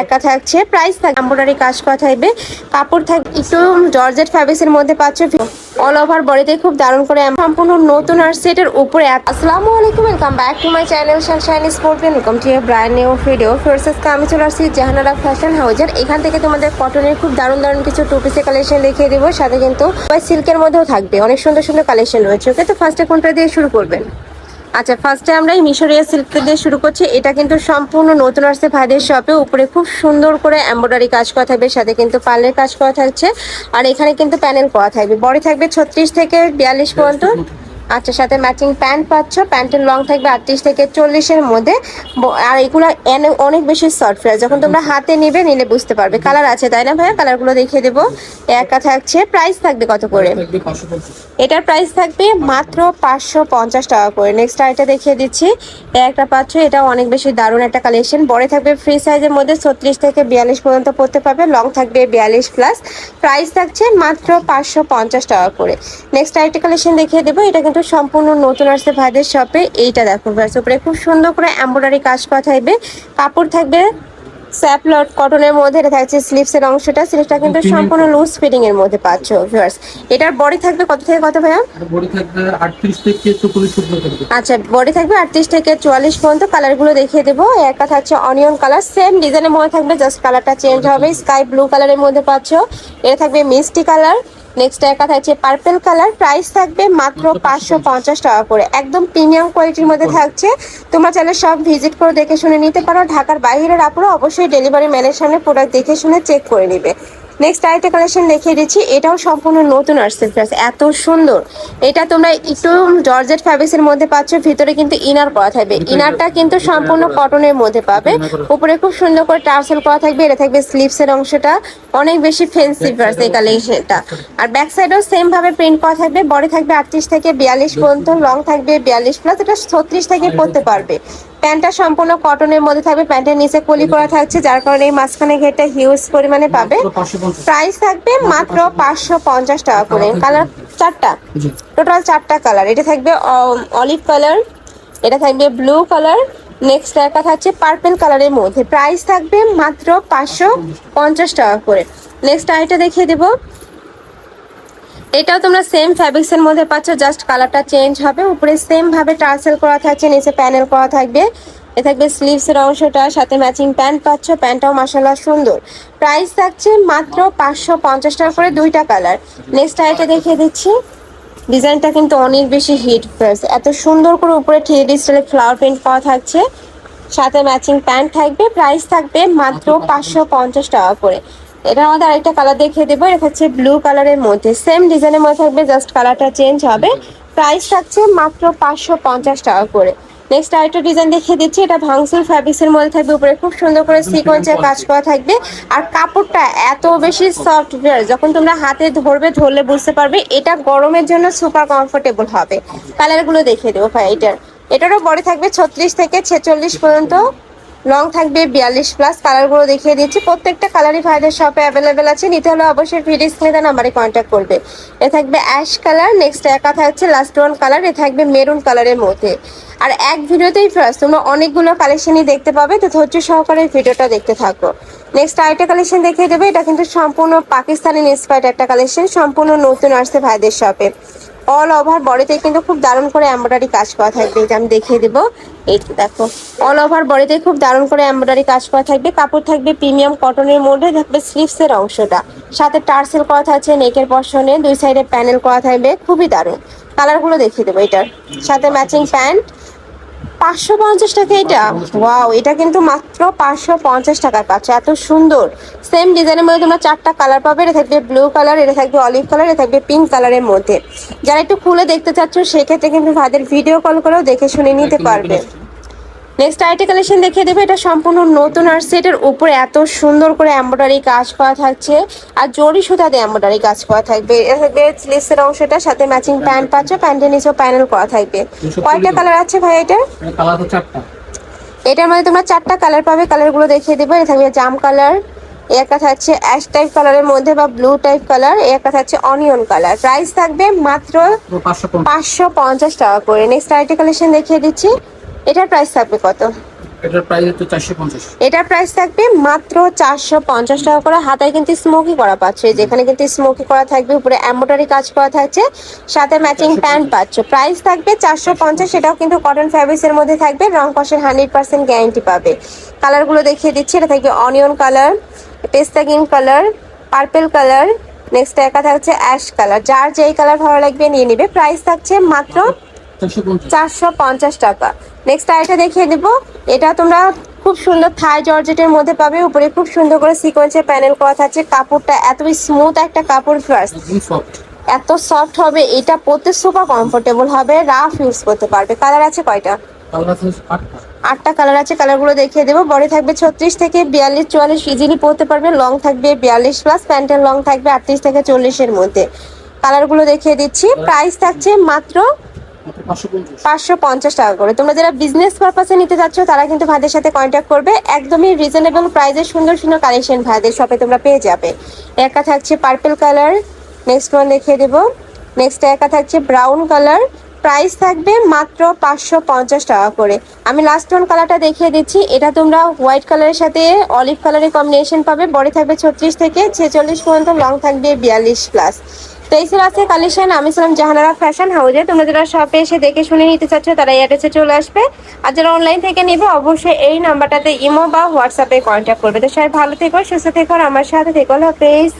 একা থাকছে প্রাইস থাকবে কাজ থাকবে, কাপড় থাকবে, একটু জর্জেট মধ্যে ওভার বডিতে খুব করে নতুন উপরে ভিডিও জাহানারা ফ্যাশন হাউজের এখান থেকে তোমাদের কটনের খুব দারুণ দারুণ কিছু টু কালেকশন দেখিয়ে দেবো। সাথে কিন্তু সিল্কের মধ্যেও থাকবে। অনেক সুন্দর সুন্দর কালেকশন রয়েছে। ওকে, তো ফার্স্টে কোনটা দিয়ে শুরু করবেন? আচ্ছা ফার্স্টে আমরা এই মিশরিয়া সিল্ক দিয়ে শুরু করছি। এটা কিন্তু সম্পূর্ণ নতুন আসছে ভাইদের শপে উপরে খুব সুন্দর করে এম্ব্রয়ডারি কাজ করা থাকবে, সাথে কিন্তু পার্লের কাজ করা থাকছে। আর এখানে কিন্তু প্যানেল করা থাকবে। বড় থাকবে ছত্রিশ থেকে বিয়াল্লিশ পর্যন্ত। আচ্ছা সাথে ম্যাচিং প্যান্ট পাচ্ছ। প্যান্টের লং থাকবে আটত্রিশ থেকে চল্লিশের মধ্যে। আর এগুলো অনেক বেশি সফট ফ্রেশ যখন তোমরা হাতে নিবে নিলে বুঝতে পারবে। কালার আছে তাই না ভাইয়া? কালারগুলো দেখিয়ে দেবো। একা থাকছে। প্রাইস থাকবে কত করে? এটার প্রাইস থাকবে মাত্র পাঁচশো পঞ্চাশ টাকা করে। নেক্সট আইটা দেখিয়ে দিচ্ছি। একটা পাচ্ছ এটা অনেক বেশি দারুণ একটা কালেকশন বড় থাকবে ফ্রি সাইজের মধ্যে ছত্রিশ থেকে বিয়াল্লিশ পর্যন্ত পড়তে পারবে। লং থাকবে বিয়াল্লিশ প্লাস প্রাইস থাকছে মাত্র পাঁচশো পঞ্চাশ টাকা করে। নেক্সট আইটা কালেকশন দেখিয়ে দেবো। এটা কিন্তু সম্পূর্ণ নতুন আসছে ভাইদের শপে এইটা দেখো ভার্স উপরে খুব সুন্দর করে এম্ব্রয়ডারি কাজ করা থাকবে কাপড় থাকবে স্যাপলট কটনের মধ্যে এটা থাকছে স্লিপসের অংশটা স্লিপসটা কিন্তু সম্পূর্ণ লুজ ফিটিং এর মধ্যে পাচ্ছ ভিউয়ার্স এটার বডি থাকবে কত থেকে কত ভাইয়া? বডি থাকবে আটত্রিশ থেকে চল্লিশ পর্যন্ত আচ্ছা বডি থাকবে আটত্রিশ থেকে চুয়াল্লিশ পর্যন্ত কালারগুলো দেখিয়ে দেবো। একটা থাকছে অনিয়ন কালার সেম ডিজাইনের মধ্যে থাকবে জাস্ট কালারটা চেঞ্জ হবে স্কাই ব্লু কালারের মধ্যে পাচ্ছ। এটা থাকবে মিষ্টি কালার নেক্সট একা থাকছে পার্পেল কালার প্রাইস থাকবে মাত্র পাঁচশো পঞ্চাশ টাকা করে। একদম প্রিমিয়াম কোয়ালিটির মধ্যে থাকছে। তোমরা চাইলে সব ভিজিট করে দেখে শুনে নিতে পারো। ঢাকার বাইরের আপুরো অবশ্যই ডেলিভারি ম্যানের সামনে প্রোডাক্ট দেখে শুনে চেক করে নিবে। নেক্সট আরেকটা কালেকশন দেখিয়ে দিচ্ছি। এটাও সম্পূর্ণ নতুন আসছে প্লাস এত সুন্দর। এটা তোমরা একটু জর্জেট ফ্যাব্রিক্সের মধ্যে পাচ্ছ ভিতরে কিন্তু ইনার করা থাকবে। ইনারটা কিন্তু সম্পূর্ণ কটনের মধ্যে পাবে। উপরে খুব সুন্দর করে টার্সেল করা থাকবে। এটা থাকবে স্লিপসের অংশটা। অনেক বেশি ফেন্সি ভার্স এই কালেকশনটা আর ব্যাক সাইডেও সেম ভাবে প্রিন্ট করা থাকবে। বডি থাকবে আটত্রিশ থেকে বিয়াল্লিশ পর্যন্ত লং থাকবে বিয়াল্লিশ প্লাস এটা ছত্রিশ থেকে পড়তে পারবে। প্যান্টটা সম্পূর্ণ কটনের মধ্যে থাকবে। প্যান্টের নিচে কলি করা থাকছে যার কারণে এই মাঝখানে ঘেরটা হিউজ পরিমাণে পাবে। প্রাইস থাকবে মাত্র পাঁচশো। পঞ্চাশ টাকা করে। কালার চারটা। টোটাল চারটা কালার এটা থাকবে অলিভ কালার এটা থাকবে ব্লু কালার নেক্সট একটা থাকছে পার্পেল কালারের মধ্যে। প্রাইস থাকবে মাত্র পাঁচশো পঞ্চাশ টাকা করে। নেক্সট আইটা দেখিয়ে দেবো। এটাও তোমরা সেম ফ্যাব্রিক্সের মধ্যে পাচ্ছ জাস্ট কালারটা চেঞ্জ হবে। উপরে সেম ভাবে টার্সেল করা থাকছে নিচে প্যানেল করা থাকবে। এ থাকবে স্লিভসের অংশটা, সাথে ম্যাচিং প্যান্ট পাচ্ছ প্যান্টটাও মাসাল্লাহ সুন্দর। প্রাইস থাকছে মাত্র পাঁচশো পঞ্চাশ টাকা করে দুইটা কালার নেক্সট আইটা দেখিয়ে দিচ্ছি। ডিজাইনটা কিন্তু অনেক বেশি হিট ফেস এত সুন্দর করে উপরে থ্রি স্টাইলে ফ্লাওয়ার প্রিন্ট করা থাকছে। সাথে ম্যাচিং প্যান্ট থাকবে প্রাইস থাকবে মাত্র পাঁচশো পঞ্চাশ টাকা করে। এটার মধ্যে আরেকটা কালার দেখিয়ে দেবো, এটা হচ্ছে ব্লু কালারের মধ্যে। সেম ডিজাইনের মধ্যে থাকবে জাস্ট কালারটা চেঞ্জ হবে। প্রাইস থাকছে মাত্র পাঁচশো পঞ্চাশ টাকা করে। নেক্সট আরেকটা ডিজাইন দেখিয়ে দিচ্ছি। এটা ভাংসুর ফ্যাব্রিক্সের মধ্যে থাকবে। উপরে খুব সুন্দর করে সিকোয়েন্সের কাজ করা থাকবে। আর কাপড়টা এত বেশি সফটওয়্যার যখন তোমরা হাতে ধরবে, ধরলে বুঝতে পারবে, এটা গরমের জন্য সুপার কমফোর্টেবল হবে। কালারগুলো দেখিয়ে দেবো ভাই, এটার। এটারও বড় থাকবে ছত্রিশ থেকে ছেচল্লিশ পর্যন্ত। লং থাকবে বিয়াল্লিশ প্লাস কালারগুলো দেখিয়ে দিচ্ছি। প্রত্যেকটা কালারই ভাইদের শপে অ্যাভেলেবেল আছে। নিতে হলে অবশ্যই ভিডিও স্ক্রিনে নাম্বারে কন্ট্যাক্ট করবে। এ থাকবে অ্যাশ কালার নেক্সট একা থাকছে লাস্ট ওয়ান কালার এ থাকবে মেরুন কালারের মধ্যে। আর এক ভিডিওতেই ফার্স্ট তোমরা অনেকগুলো কালেকশনই দেখতে পাবে, তো ধৈর্য সহকারে ভিডিওটা দেখতে থাকো। নেক্সট আরেকটা কালেকশন দেখিয়ে দেবে, এটা কিন্তু সম্পূর্ণ পাকিস্তানি ইন্সপায়ার্ড একটা কালেকশন সম্পূর্ণ নতুন আসছে ভাইদের শপে অল ওভার বডিতে কিন্তু খুব দারুণ করে এমব্রয়ডারি কাজ করা থাকবে। এটা আমি দেখিয়ে দেবো। এই তো দেখো অল ওভার বডিতে খুব দারুণ করে এমব্রয়ডারি কাজ করা থাকবে। কাপড় থাকবে প্রিমিয়াম কটনের মধ্যে, থাকবে স্লিভসের অংশটা। সাথে টার্সেল করা থাকছে নেকের পশনে দুই সাইডে প্যানেল করা থাকবে। খুবই দারুণ। কালারগুলো দেখিয়ে দেবো এটার। সাথে ম্যাচিং প্যান্ট পাঁচশো পঞ্চাশ টাকা এটা? ওয়াও এটা কিন্তু মাত্র পাঁচশো পঞ্চাশ টাকায় পাচ্ছে এত সুন্দর। সেম ডিজাইনের মধ্যে তোমরা চারটা কালার পাবে। এটা থাকবে ব্লু কালার এটা থাকবে অলিভ কালার এটা থাকবে পিঙ্ক কালারের মধ্যে। যারা একটু খুলে দেখতে চাচ্ছ সেক্ষেত্রে কিন্তু তাদের ভিডিও কল করেও দেখে শুনে নিতে পারবে। নেক্সট আইটি কালেকশন দেখিয়ে দেবে এটা সম্পূর্ণ নতুন আর সেটের উপরে এত সুন্দর করে এমব্রয়ডারি কাজ করা থাকছে আর জরি সুতা দিয়ে এমব্রয়ডারি কাজ করা থাকবে। থাকবে স্লিভসের অংশটা সাথে ম্যাচিং প্যান্ট পাচ্ছ প্যান্টের নিচেও প্যানেল করা থাকবে। কয়টা কালার আছে ভাই এটা? কালার হচ্ছে চারটা। এটার মধ্যে তোমরা চারটা কালার পাবে কালারগুলো দেখিয়ে দেবো। এটা থাকবে জাম কালার একটা থাকছে অ্যাশ টাইপ কালারের মধ্যে বা ব্লু টাইপ কালার একটা থাকছে অনিয়ন কালার প্রাইস থাকবে মাত্র পাঁচশো পঞ্চাশ। পাঁচশো পঞ্চাশ টাকা করে। নেক্সট আরেকটা কালেকশন দেখিয়ে দিচ্ছি। এটার প্রাইস থাকবে কত? এটার প্রাইস হচ্ছে চারশো পঞ্চাশ। এটার প্রাইস থাকবে মাত্র চারশো পঞ্চাশ টাকা করে। হাতায় কিন্তু স্মোকি করা পাচ্ছে। যেখানে কিন্তু স্মোকি করা থাকবে উপরে এম্বোটারি কাজ করা থাকছে সাথে ম্যাচিং প্যান্ট পাচ্ছ। প্রাইস থাকবে চারশো পঞ্চাশ সেটাও কিন্তু কটন ফ্যাব্রিক্সের মধ্যে থাকবে। রং কষের হান্ড্রেড পার্সেন্ট গ্যারান্টি পাবে। কালারগুলো দেখিয়ে দিচ্ছি। এটা থাকবে অনিয়ন কালার পেস্তা green colour purple colour next একা থাকছে অ্যাশ কালার যার যেই কালার ভালো লাগবে নিয়ে নেবে। প্রাইস থাকছে মাত্র চারশো পঞ্চাশ টাকা। নেক্সট আইটা দেখিয়ে দেবো। এটা তোমরা খুব সুন্দর থাই জর্জেটের মধ্যে পাবে। উপরে খুব সুন্দর করে সিকোয়েন্সের প্যানেল করা থাকছে। কাপড়টা এতই স্মুথ একটা কাপড় ফার্স্ট এত সফট হবে এটা পরতে সুপার কমফোর্টেবল হবে। রাফ ইউজ করতে পারবে। কালার আছে কয়টা? আটটা। কালার আছে। কালারগুলো দেখিয়ে দেবো। বডি থাকবে ছত্রিশ থেকে বিয়াল্লিশ চুয়াল্লিশ ইজিলি পরতে পারবে। লং থাকবে বিয়াল্লিশ প্লাস প্যান্টের লং থাকবে আটত্রিশ থেকে চল্লিশের মধ্যে। কালারগুলো দেখিয়ে দিচ্ছি। প্রাইস থাকছে মাত্র পাঁচশো পঞ্চাশ। টাকা করে। তোমরা যারা বিজনেস পারপাসে নিতে যাচ্ছ, তারা কিন্তু ভাইদের সাথে কন্ট্যাক্ট করবে। একদমই রিজনেবল প্রাইসে সুন্দর সুন্দর কালেকশন ভাইদের শপে তোমরা পেয়ে যাবে। একা থাকছে পার্পল কালার নেক্সট ওয়ান দেখিয়ে দেবো। নেক্সট একা থাকছে ব্রাউন কালার প্রাইস থাকবে মাত্র পাঁচশো পঞ্চাশ টাকা করে। আমি লাস্ট ওয়ান কালারটা দেখিয়ে দিচ্ছি। এটা তোমরা হোয়াইট কালারের সাথে অলিভ কালারের কম্বিনেশন পাবে। বডি থাকবে ছত্রিশ থেকে ছেচল্লিশ পর্যন্ত লং থাকবে বিয়াল্লিশ প্লাস তো এই কালেকশন আমি ছিলাম জাহানারা ফ্যাশন হাউজে। তোমরা যারা শপে এসে দেখে শুনে নিতে চাচ্ছ, তারা এই অ্যাড্রেসে চলে আসবে। আর যারা অনলাইন থেকে নেবে, অবশ্যই এই নাম্বারটাতে ইমো বা হোয়াটসঅ্যাপে কন্ট্যাক্ট করবে। তো সবাই ভালো থেকো, সুস্থ থেকো আমার সাথে থেকো। হাফেজ।